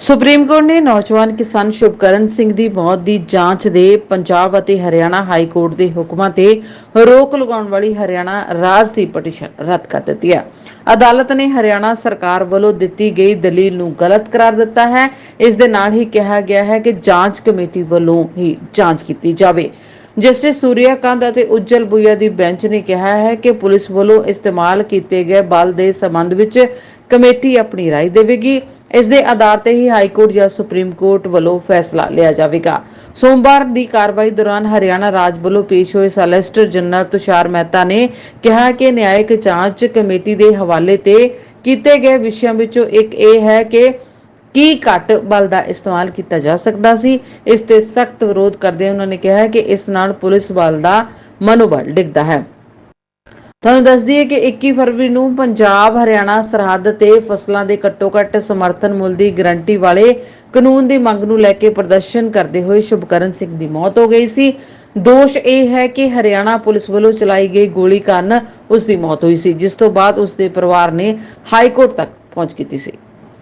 Supreme court ਨੇ ਨੌਜਵਾਨ ਕਿਸਾਨ ਸ਼ੁਭਕਰਨ ਸਿੰਘ ਦੀ ਮੌਤ ਦੀ ਜਾਂਚ ਦੇ ਪੰਜਾਬ ਅਤੇ ਹਰਿਆਣਾ ਹਾਈ ਕੋਰਟ ਦੇ ਹੁਕਮਾਂ ਤੇ ਰੋਕ ਲਗਾਉਣ ਵਾਲੀ ਹਰਿਆਣਾ ਰਾਜ ਦੀ ਪਟੀਸ਼ਨ ਰੱਦ ਕਰ ਦਿੱਤੀ ਹੈ। ਅਦਾਲਤ ਨੇ ਹਰਿਆਣਾ ਸਰਕਾਰ ਵੱਲੋਂ ਦਿੱਤੀ ਗਈ ਦਲੀਲ ਨੂੰ ਗਲਤ ਕਰਾਰ ਦਿੱਤਾ ਹੈ। ਇਸ ਦੇ ਨਾਲ ਹੀ ਕਿਹਾ ਗਿਆ ਹੈ ਕਿ ਜਾਂਚ ਕਮੇਟੀ ਵੱਲੋਂ ਹੀ ਜਾਂਚ ਕੀਤੀ ਜਾਵੇ। ਜਸਟਿਸ ਸੂਰਿਆਕਾਂਤ ਅਤੇ ਉੱਜਲ ਬੁਈਆ ਦੀ ਬੈਂਚ ਨੇ ਕਿਹਾ ਹੈ ਕਿ ਪੁਲਿਸ ਵੱਲੋਂ ਇਸਤੇਮਾਲ ਕੀਤੇ ਗਏ ਬਲ ਦੇ ਸੰਬੰਧ ਵਿੱਚ ਕਮੇਟੀ ਆਪਣੀ رائے ਦੇਵੇਗੀ ਇਸ ਦੇ ਆਧਾਰ ਤੇ ਹੀ ਹਾਈ ਕੋਰਟ ਜਾਂ ਸੁਪਰੀਮ ਕੋਰਟ ਵੱਲੋਂ ਫੈਸਲਾ ਲਿਆ ਜਾਵੇਗਾ ਸੋਮਵਾਰ ਦੀ ਕਾਰਵਾਈ ਦੌਰਾਨ ਹਰਿਆਣਾ ਰਾਜ ਵੱਲੋਂ ਪੇਸ਼ ਹੋਏ ਸੈਲੈਸਟਰ ਜਨਰਲ ਤੁਸ਼ਾਰ ਮਹਿਤਾ ਨੇ ਕਿਹਾ ਕਿ ਨਿਆਇਕ ਜਾਂਚ ਕਮੇਟੀ ਦੇ ਹਵਾਲੇ ਤੇ ਕੀਤੇ ਗਏ ਵਿਸ਼ਿਆਂ ਵਿੱਚੋਂ ਇੱਕ ਇਹ ਹੈ ਕਿ ਕੀ ਘੱਟ ਬਲ ਦਾ ਇਸਤੇਮਾਲ ਕੀਤਾ ਜਾ ਸਕਦਾ ਸੀ? ਇਸ ਤੇ ਸਖਤ ਵਿਰੋਧ ਕਰਦੇ ਉਹਨਾਂ ਨੇ ਕਿਹਾ ਕਿ ਇਸ ਨਾਲ ਪੁਲਿਸ ਬਲ ਦਾ ਮਨੋਬਲ ਡਿੱਗਦਾ ਹੈ। ਤੁਹਾਨੂੰ ਦੱਸ ਦਈਏ ਕਿ 21 ਫਰਵਰੀ ਨੂੰ ਪੰਜਾਬ, ਹਰਿਆਣਾ, ਸਰਹੱਦ ਤੇ ਫਸਲਾਂ ਦੇ ਘੱਟੋ-ਘੱਟ ਸਮਰਥਨ ਮੁੱਲ ਦੀ ਗਰੰਟੀ ਵਾਲੇ ਕਾਨੂੰਨ ਦੀ ਮੰਗ ਨੂੰ ਲੈ ਕੇ ਪ੍ਰਦਰਸ਼ਨ ਕਰਦੇ ਹੋਏ ਸ਼ੁਭਕਰਨ ਸਿੰਘ ਦੀ ਮੌਤ ਹੋ ਗਈ ਸੀ। ਦੋਸ਼ ਇਹ ਹੈ ਕਿ ਹਰਿਆਣਾ ਪੁਲਿਸ ਵੱਲੋਂ ਚਲਾਈ ਗਈ ਗੋਲੀ ਕਾਰਨ ਉਸ ਦੀ ਮੌਤ ਹੋਈ ਸੀ, ਜਿਸ ਤੋਂ ਬਾਅਦ ਉਸ ਦੇ ਪਰਿਵਾਰ ਨੇ ਹਾਈ ਕੋਰਟ ਤੱਕ ਪਹੁੰਚ ਕੀਤੀ ਸੀ।